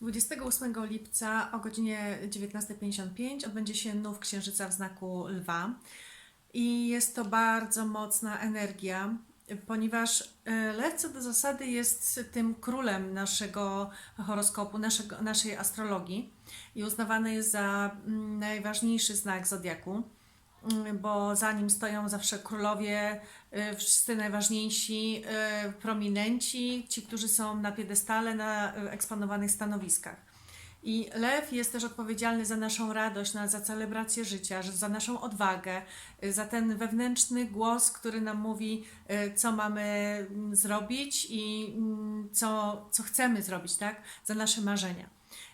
28 lipca o godzinie 19.55 odbędzie się nów księżyca w znaku lwa. I jest to bardzo mocna energia, ponieważ e, lew co do zasady jest tym królem naszego horoskopu, naszego, naszej astrologii i uznawany jest za mm, najważniejszy znak zodiaku, bo za nim stoją zawsze królowie, e, wszyscy najważniejsi, e, prominenci, ci, którzy są na piedestale, na e, eksponowanych stanowiskach. I lew jest też odpowiedzialny za naszą radość, za celebrację życia, za naszą odwagę, y, za ten wewnętrzny głos, który nam mówi, y, co mamy mm, zrobić i mm, co, co chcemy zrobić, tak? Za nasze marzenia.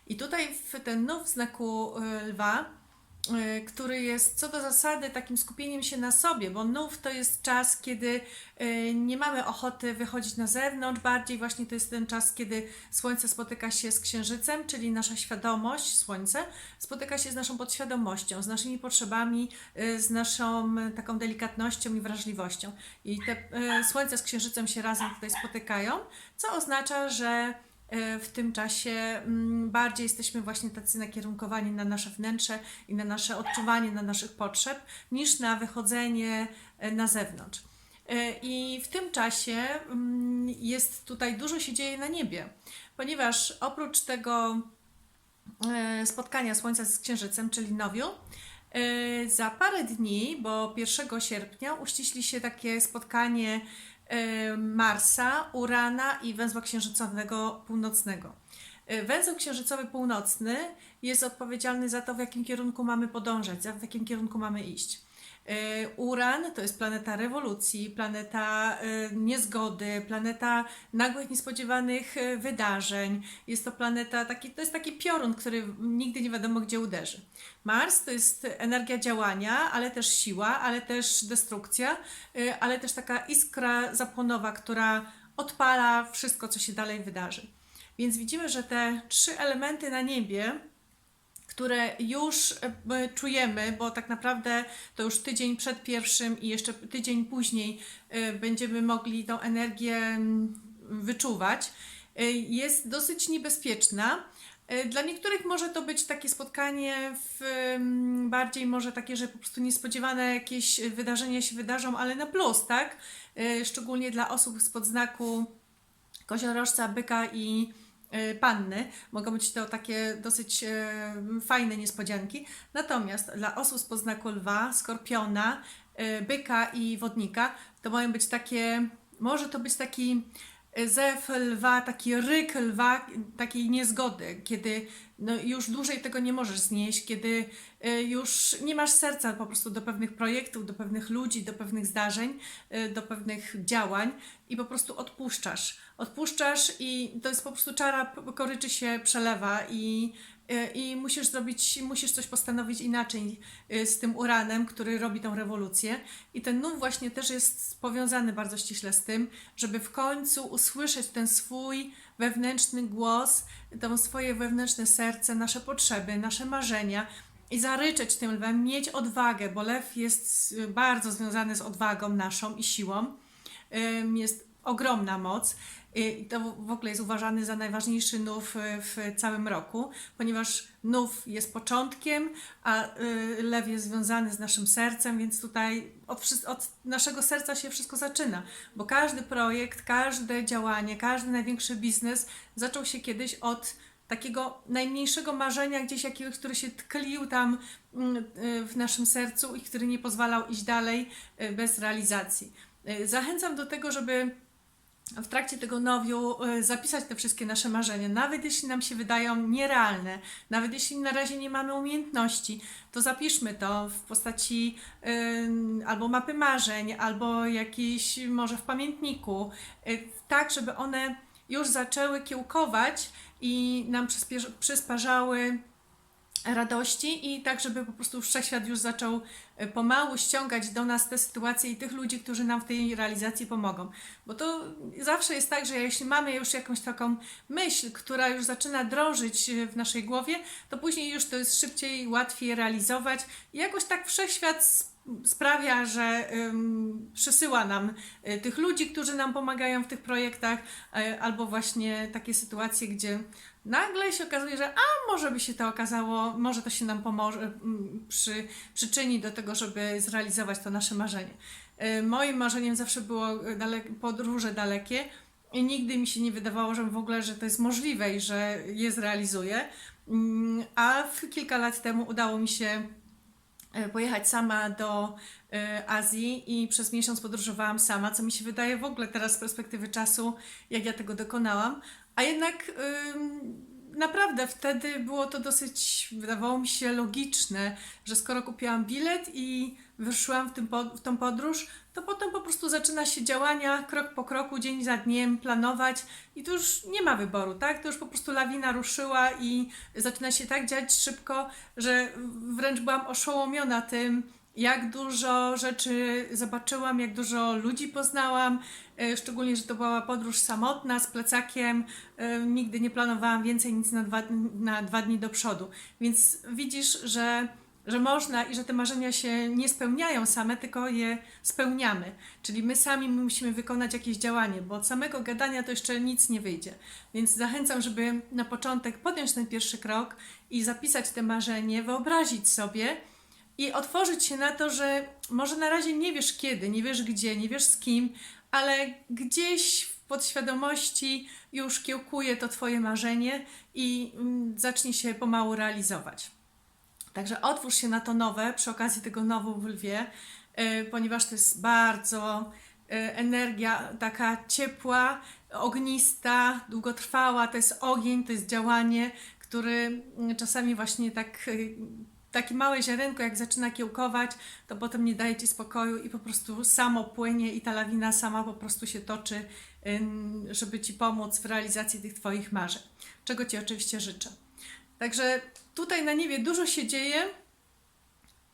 I tutaj w ten nów znaku y, lwa, y, który jest co do zasady takim skupieniem się na sobie, bo nów to jest czas, kiedy y, nie mamy ochoty wychodzić na zewnątrz, bardziej właśnie to jest ten czas, kiedy Słońce spotyka się z Księżycem, czyli nasza świadomość, Słońce, spotyka się z naszą podświadomością, z naszymi potrzebami, y, z naszą y, taką delikatnością i wrażliwością. I te y, Słońce z Księżycem się razem tutaj spotykają, co oznacza, że y, w tym czasie mm, bardziej jesteśmy właśnie tacy nakierunkowani na nasze wnętrze i na nasze odczuwanie, na naszych potrzeb, niż na wychodzenie y, na zewnątrz. Y, I w tym czasie mm, jest tutaj dużo się dzieje na niebie, ponieważ oprócz tego e, spotkania Słońca z Księżycem, czyli nowiu, e, za parę dni, bo 1 sierpnia uściśli się takie spotkanie e, Marsa, Urana i węzła księżycowego północnego. E, Węzeł księżycowy północny jest odpowiedzialny za to, w jakim kierunku mamy podążać, za w jakim kierunku mamy iść. E, Uran to jest planeta rewolucji, planeta e, niezgody, planeta nagłych, niespodziewanych e, wydarzeń. Jest to planeta, taki, to jest taki piorun, który nigdy nie wiadomo gdzie uderzy. Mars to jest energia działania, ale też siła, ale też destrukcja, ale też taka iskra zapłonowa, która odpala wszystko, co się dalej wydarzy. Więc widzimy, że te trzy elementy na niebie, które już e, czujemy, bo tak naprawdę to już tydzień przed pierwszym i jeszcze tydzień później e, będziemy mogli tą energię mm, wyczuwać, e, jest dosyć niebezpieczna. Dla niektórych może to być takie spotkanie w, mm, bardziej może takie, że po prostu niespodziewane jakieś wydarzenia się wydarzą, ale na plus, tak? Szczególnie dla osób spod znaku koziorożca, byka i panny. Mogą być to takie dosyć e, fajne niespodzianki. Natomiast dla osób z poznaku lwa, skorpiona, e, byka i wodnika to mają być takie, może to być taki e, zew lwa, taki ryk lwa, takiej niezgody, kiedy no, już dłużej tego nie możesz znieść, kiedy e, już nie masz serca po prostu do pewnych projektów, do pewnych ludzi, do pewnych zdarzeń, e, do pewnych działań i po prostu odpuszczasz. Odpuszczasz i to jest po prostu czara koryczy się przelewa i, i musisz zrobić, musisz coś postanowić inaczej e, z tym uranem, który robi tą rewolucję. I ten nów właśnie też jest powiązany bardzo ściśle z tym, żeby w końcu usłyszeć ten swój wewnętrzny głos, to swoje wewnętrzne serce, nasze potrzeby, nasze marzenia i zaryczeć tym lwem, mieć odwagę, bo lew jest bardzo związany z odwagą naszą i siłą. Ym, Jest ogromna moc i to w ogóle jest uważany za najważniejszy nów y, w całym roku, ponieważ nów jest początkiem, a y, lew jest związany z naszym sercem, więc tutaj od, od naszego serca się wszystko zaczyna, bo każdy projekt, każde działanie, każdy największy biznes zaczął się kiedyś od takiego najmniejszego marzenia gdzieś jakiegoś, który się tklił tam mm, y, w naszym sercu i który nie pozwalał iść dalej bez realizacji. Zachęcam do tego, żeby w trakcie tego nowiu y, zapisać te wszystkie nasze marzenia, nawet jeśli nam się wydają nierealne, nawet jeśli na razie nie mamy umiejętności, to zapiszmy to w postaci y, albo mapy marzeń, albo jakiejś może w pamiętniku, y, tak żeby one już zaczęły kiełkować i nam przysparzały radości i tak, żeby po prostu wszechświat już zaczął e, pomału ściągać do nas te sytuacje i tych ludzi, którzy nam w tej realizacji pomogą. Bo to zawsze jest tak, że jeśli mamy już jakąś taką myśl, która już zaczyna drążyć w naszej głowie, to później już to jest szybciej, łatwiej realizować i jakoś tak wszechświat sprawia, że ym, przysyła nam y, tych ludzi, którzy nam pomagają w tych projektach, y, albo właśnie takie sytuacje, gdzie nagle się okazuje, że a może by się to okazało, może to się nam pomoże, mm, przy, przyczyni do tego, żeby zrealizować to nasze marzenie. Y, Moim marzeniem zawsze było y, dalek, podróże dalekie i nigdy mi się nie wydawało, że w ogóle, że to jest możliwe i że je zrealizuję. Mm, A kilka lat temu udało mi się e, pojechać sama do Azji i przez miesiąc podróżowałam sama, co mi się wydaje w ogóle teraz z perspektywy czasu, jak ja tego dokonałam. A jednak ym, naprawdę wtedy było to dosyć, wydawało mi się logiczne, że skoro kupiłam bilet i wyruszyłam w, tym w tą podróż, to potem po prostu zaczyna się działania krok po kroku, dzień za dniem, planować i tu już nie ma wyboru, tak? To już po prostu lawina ruszyła i zaczyna się tak dziać szybko, że wręcz byłam oszołomiona tym, jak dużo rzeczy zobaczyłam, jak dużo ludzi poznałam, e, szczególnie, że to była podróż samotna z plecakiem. e, Nigdy nie planowałam więcej nic na dwa, na dwa dni do przodu. Więc widzisz, że, że można i że te marzenia się nie spełniają same, tylko je spełniamy. Czyli my sami musimy wykonać jakieś działanie, bo od samego gadania to jeszcze nic nie wyjdzie. Więc zachęcam, żeby na początek podjąć ten pierwszy krok i zapisać te marzenie, wyobrazić sobie, i otworzyć się na to, że może na razie nie wiesz kiedy, nie wiesz gdzie, nie wiesz z kim, ale gdzieś w podświadomości już kiełkuje to Twoje marzenie i mm, zacznie się pomału realizować. Także otwórz się na to nowe przy okazji tego nowu w lwie, y, ponieważ to jest bardzo y, energia taka ciepła, ognista, długotrwała, to jest ogień, to jest działanie, który mm, czasami właśnie tak y, takie małe ziarenko, jak zaczyna kiełkować, to potem nie daje ci spokoju i po prostu samo płynie i ta lawina sama po prostu się toczy, żeby ci pomóc w realizacji tych Twoich marzeń, czego Ci oczywiście życzę. Także tutaj na niebie dużo się dzieje.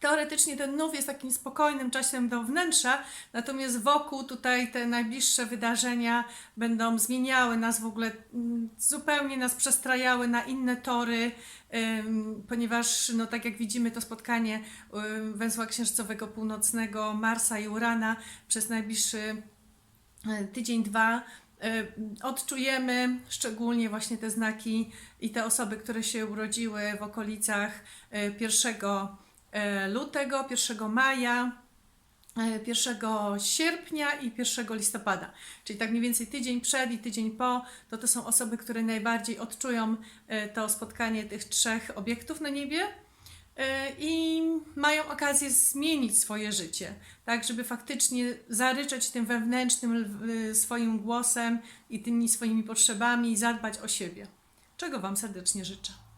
Teoretycznie ten nów jest takim spokojnym czasem do wnętrza, natomiast wokół tutaj te najbliższe wydarzenia będą zmieniały nas w ogóle, mm, zupełnie nas przestrajały na inne tory, ponieważ, no tak jak widzimy, to spotkanie węzła księżycowego północnego Marsa i Urana przez najbliższy e, tydzień, dwa e, odczujemy szczególnie właśnie te znaki i te osoby, które się urodziły w okolicach e, 1 e, lutego, 1 maja, e, 1 sierpnia i 1 listopada. Czyli tak mniej więcej tydzień przed i tydzień po, to to są osoby, które najbardziej odczują e, to spotkanie tych trzech obiektów na niebie e, i mają okazję zmienić swoje życie, tak, żeby faktycznie zaryczeć tym wewnętrznym swoim głosem i tymi swoimi potrzebami i zadbać o siebie. Czego Wam serdecznie życzę.